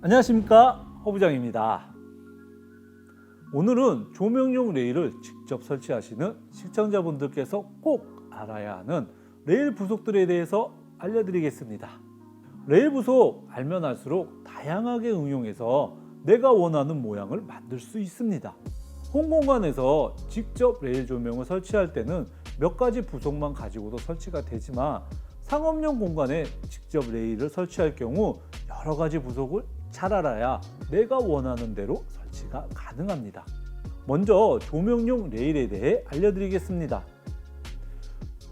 안녕하십니까 허부장입니다. 오늘은 조명용 레일을 직접 설치하시는 시청자분들께서 꼭 알아야 하는 레일 부속들에 대해서 알려드리겠습니다. 레일 부속 알면 알수록 다양하게 응용해서 내가 원하는 모양을 만들 수 있습니다. 홍공간에서 직접 레일 조명을 설치할 때는 몇 가지 부속만 가지고도 설치가 되지만 상업용 공간에 직접 레일을 설치할 경우 여러 가지 부속을 잘 알아야 내가 원하는 대로 설치가 가능합니다. 먼저 조명용 레일에 대해 알려드리겠습니다.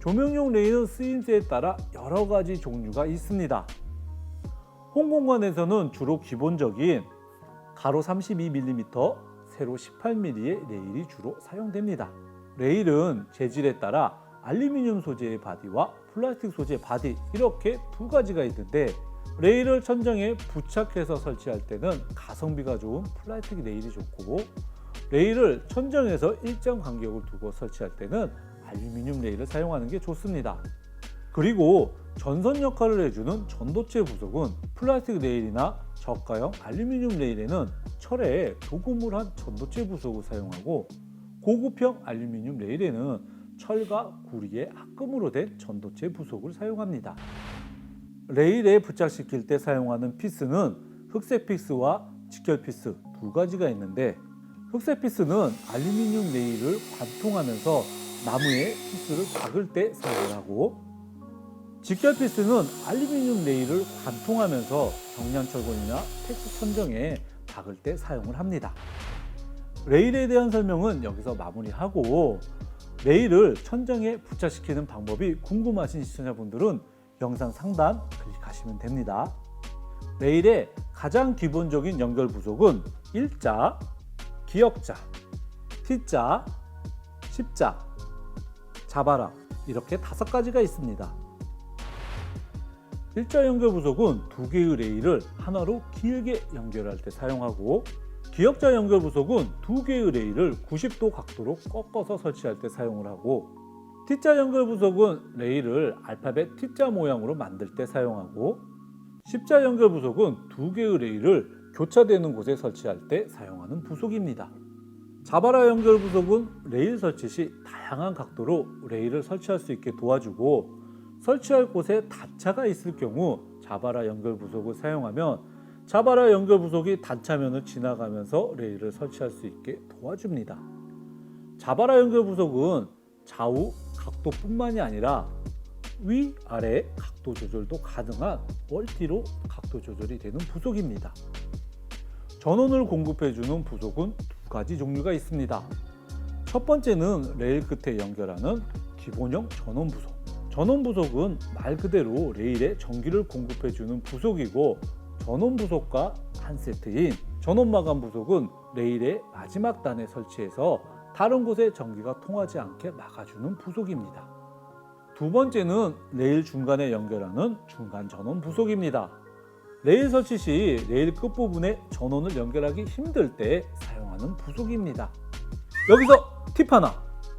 조명용 레일은 쓰임새에 따라 여러 가지 종류가 있습니다. 홍공간에서는 주로 기본적인 가로 32mm, 세로 18mm의 레일이 주로 사용됩니다. 레일은 재질에 따라 알루미늄 소재의 바디와 플라스틱 소재 바디 이렇게 두 가지가 있는데 레일을 천정에 부착해서 설치할 때는 가성비가 좋은 플라스틱 레일이 좋고 레일을 천정에서 일정 간격을 두고 설치할 때는 알루미늄 레일을 사용하는 게 좋습니다. 그리고 전선 역할을 해주는 전도체 부속은 플라스틱 레일이나 저가형 알루미늄 레일에는 철에 도금을 한 전도체 부속을 사용하고 고급형 알루미늄 레일에는 철과 구리의 합금으로 된 전도체 부속을 사용합니다. 레일에 부착시킬 때 사용하는 피스는 흑색 피스와 직결 피스 두 가지가 있는데 흑색 피스는 알루미늄 레일을 관통하면서 나무에 피스를 박을 때 사용을 하고 직결 피스는 알루미늄 레일을 관통하면서 경량철골이나 텍스 천정에 박을 때 사용을 합니다. 레일에 대한 설명은 여기서 마무리하고 레일을 천정에 부착시키는 방법이 궁금하신 시청자분들은 영상 상단 클릭하시면 됩니다. 레일의 가장 기본적인 연결 부속은 일자, 기역자, T자, 십자, 자바라 이렇게 다섯 가지가 있습니다. 일자 연결 부속은 두 개의 레일을 하나로 길게 연결할 때 사용하고 기역자 연결 부속은 두 개의 레일을 90도 각도로 꺾어서 설치할 때 사용을 하고 T자 연결 부속은 레일을 알파벳 T자 모양으로 만들 때 사용하고 십자 연결 부속은 두 개의 레일을 교차되는 곳에 설치할 때 사용하는 부속입니다. 자바라 연결 부속은 레일 설치 시 다양한 각도로 레일을 설치할 수 있게 도와주고 설치할 곳에 단차가 있을 경우 자바라 연결 부속을 사용하면 자바라 연결 부속이 단차면을 지나가면서 레일을 설치할 수 있게 도와줍니다. 자바라 연결 부속은 좌우 각도뿐만이 아니라 위, 아래 각도 조절도 가능한 멀티로 각도 조절이 되는 부속입니다. 전원을 공급해주는 부속은 두 가지 종류가 있습니다. 첫 번째는 레일 끝에 연결하는 기본형 전원 부속. 전원 부속은 말 그대로 레일에 전기를 공급해주는 부속이고 전원 부속과 한 세트인 전원 마감 부속은 레일의 마지막 단에 설치해서 다른 곳에 전기가 통하지 않게 막아주는 부속입니다. 두 번째는 레일 중간에 연결하는 중간 전원 부속입니다. 레일 설치 시 레일 끝부분에 전원을 연결하기 힘들 때 사용하는 부속입니다. 여기서 팁 하나.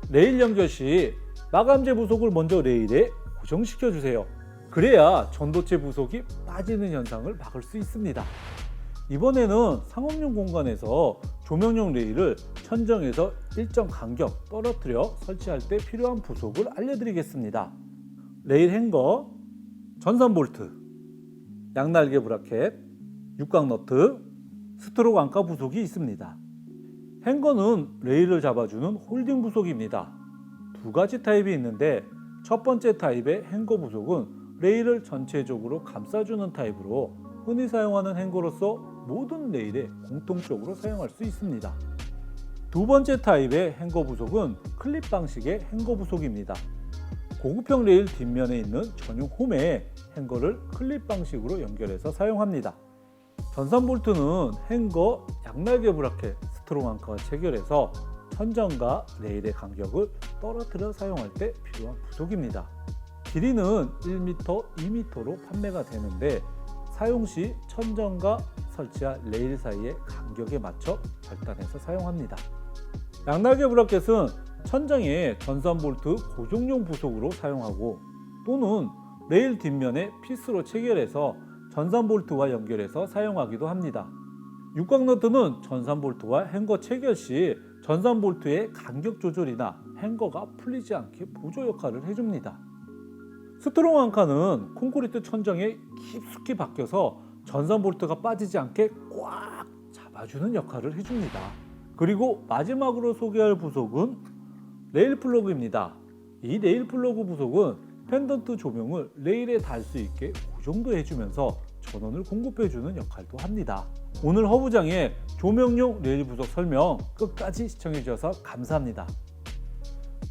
레일 연결 시 마감재 부속을 먼저 레일에 고정시켜 주세요. 그래야 전도체 부속이 빠지는 현상을 막을 수 있습니다. 이번에는 상업용 공간에서 조명용 레일을 천정에서 일정 간격 떨어뜨려 설치할 때 필요한 부속을 알려드리겠습니다. 레일 행거, 전선 볼트, 양날개 브라켓, 육각 너트, 스트로크 안가 부속이 있습니다. 행거는 레일을 잡아주는 홀딩 부속입니다. 두 가지 타입이 있는데 첫 번째 타입의 행거 부속은 레일을 전체적으로 감싸주는 타입으로 흔히 사용하는 행거로서 모든 레일에 공통적으로 사용할 수 있습니다. 두 번째 타입의 행거 부속은 클립 방식의 행거 부속입니다. 고급형 레일 뒷면에 있는 전용 홈에 행거를 클립 방식으로 연결해서 사용합니다. 전선 볼트는 행거 양날개 브라켓 스트롱 안커가 체결해서 천정과 레일의 간격을 떨어뜨려 사용할 때 필요한 부속입니다. 길이는 1m, 2m로 판매가 되는데 사용 시 천정과 설치한 레일 사이의 간격에 맞춰 절단해서 사용합니다. 양날개 브라켓은 천정에 전선 볼트 고정용 부속으로 사용하고 또는 레일 뒷면에 피스로 체결해서 전산 볼트와 연결해서 사용하기도 합니다. 육각 너트는 전산 볼트와 행거 체결 시 전산 볼트의 간격 조절이나 행거가 풀리지 않게 보조 역할을 해줍니다. 스트롱 한 칸은 콘크리트 천정에 깊숙이 박혀서 전산 볼트가 빠지지 않게 꽉 잡아주는 역할을 해줍니다. 그리고 마지막으로 소개할 부속은 레일 플러그입니다. 이 레일 플러그 부속은 펜던트 조명을 레일에 달 수 있게 고정도 해주면서 전원을 공급해주는 역할도 합니다. 오늘 허부장의 조명용 레일 부속 설명 끝까지 시청해주셔서 감사합니다.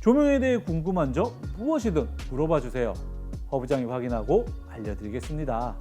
조명에 대해 궁금한 점 무엇이든 물어봐 주세요. 허부장이 확인하고 알려드리겠습니다.